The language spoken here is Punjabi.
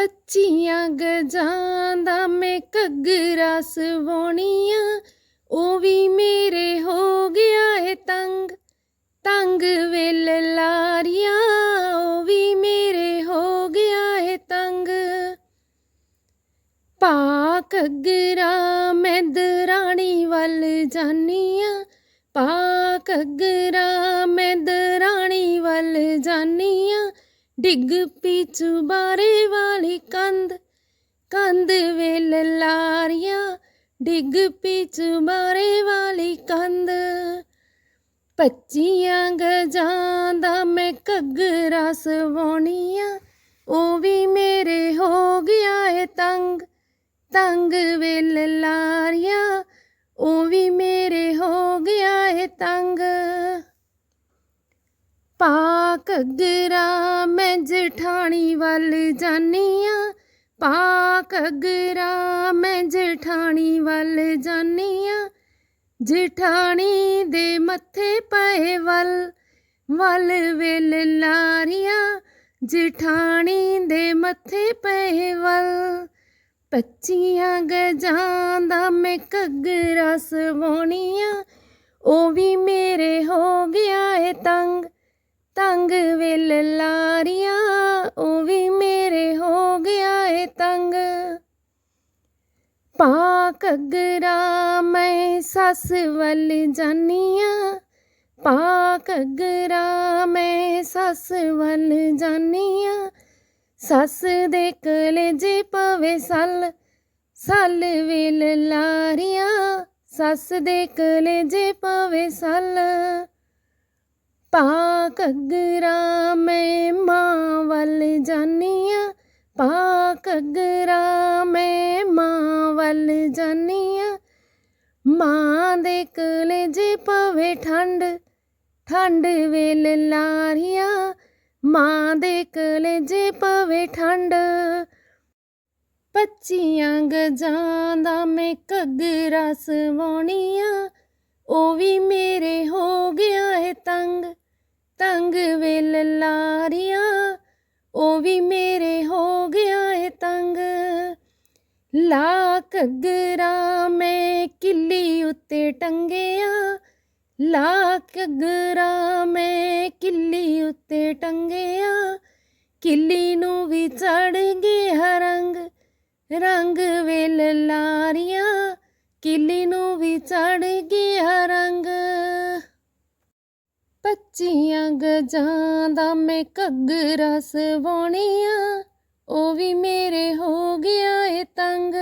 ਪੱਚੀਆਂ ਗਜਾਂ ਦਾ ਮੈਂ ਘੱਗਰਾ ਸਵਾਉਣੀਆਂ ਉਹ ਵੀ ਮੇਰੇ ਹੋ ਗਿਆ ਏ ਤੰਗ। ਤੰਗ ਵੇਲ ਲਾਰੀਆਂ, ਉਹ ਵੀ ਮੇਰੇ ਹੋ ਗਿਆ ਏ ਤੰਗ। ਪਾ ਘੱਗਰਾ ਮੈਂ ਦਰਾਣੀ ਵੱਲ ਜਾਨੀਆਂ ਪਾ ਘੱਗਰਾ ਮੈਂ ਦਰਾਣੀ ਵੱਲ ਜਾਨੀਆਂ ਡਿੱਗ ਪੀ ਚੁਬਾਰੇ ਵਾਲੀ ਕੰਧ ਕੰਧ ਵੇਲ ਲਾਰੀਆਂ। ਡਿੱਗ ਪੀ ਚੁਬਾਰੇ ਵਾਲੀ ਕੰਧ, ਪੱਚੀਆਂ ਗਜਾਂ ਦਾ ਮੈਂ ਘੱਗਰਾ ਸਵਾਉਣੀਆਂ ਉਹ ਵੀ ਮੇਰੇ ਹੋ ਗਿਆ ਏ ਤੰਗ ਤੰਗ ਵੇਲ ਲਾਰੀਆਂ। ਉਹ ਵੀ ਮੇਰੇ ਹੋ ਗਿਆ ਏ ਤੰਗ ਪਾ ਘੱਗਰਾ ਮੈਂ ਜਠਾਣੀ ਵੱਲ ਜਾਨੀਆਂ। ਪਾ ਘੱਗਰਾ ਮੈਂ ਜਠਾਣੀ ਵੱਲ ਜਾਨੀਆਂ। ਜਠਾਣੀ ਦੇ ਮੱਥੇ ਪਏ ਵੱਲ ਵੱਲ ਵੇਲ ਲਾਰੀਆਂ। ਜਠਾਣੀ ਦੇ ਮੱਥੇ ਪਏ ਵੱਲ, ਪੱਚੀਆਂ ਗਜਾਂ ਦਾ ਮੈਂ ਘੱਗਰਾ ਸਵਾਉਣੀਆਂ ਉਹ ਵੀ ਮੇਰੇ ਹੋ ਗਿਆ ਏ ਤੰਗ ਤੰਗ ਵੇਲ ਲਾਰੀਆਂ, ਉਹ ਵੀ ਮੇਰੇ ਹੋ ਗਿਆ ਏ ਤੰਗ। ਪਾ ਘੱਗਰਾ ਮੈਂ ਸੱਸ ਵੱਲ ਜਾਨੀਆਂ ਪਾ ਘੱਗਰਾ ਮੈਂ ਸੱਸ ਵੱਲ ਜਾਨੀਆਂ। ਸੱਸ ਦੇ ਕਲੇਜੇ ਪਵੇ ਸੱਲ ਸੱਲ ਵੇਲ ਲਾਰੀਆਂ, ਸੱਸ ਦੇ ਕਲੇਜੇ ਪਵੇ ਸੱਲ। ਘੱਗਰਾ ਮੈਂ ਮਾਂ ਵੱਲ ਜਾਨੀਆਂ ਪਾ ਘੱਗਰਾ ਮੈਂ ਮਾਂ ਵੱਲ ਜਾਨੀਆਂ ਮਾਂ ਦੇ ਕਲੇਜੇ ਪਵੇ ਠੰਡ ਠੰਡ ਵੇਲ ਲਾਰੀਆਂ ਮਾਂ ਦੇ ਕਲੇਜੇ ਪਵੇ ਠੰਡ ਪੱਚੀਆਂ ਗਜਾਂ ਦਾ ਮੈਂ ਘੱਗਰਾ ਸਵਾਉਣੀਆਂ ਉਹ ਵੀ ਮੇਰੇ ਹੋ ਲਾ ਘੱਗਰਾ ਮੈਂ ਕਿੱਲੀ ਉੱਤੇ ਟੰਗਿਆ। ਲਾ ਘੱਗਰਾ ਮੈਂ ਕਿੱਲੀ ਉੱਤੇ ਟੰਗਿਆ। ਕਿੱਲੀ ਨੂੰ ਵੀ ਚੜ ਗਿਆ ਰੰਗ ਰੰਗ ਵੇਲ ਲਾਰੀਆਂ। ਕਿੱਲੀ ਨੂੰ ਵੀ ਚੜ ਗਿਆ ਰੰਗ। ਪੱਚੀਆਂ ਗਜਾਂ ਦਾ ਮੈਂ ਘੱਗਰਾ ਸਵਾਉਣੀਆਂ ਉਹ ਵੀ ਮੇਰੇ ਹੋ ਗਿਆ ਏ ਤੰਗ।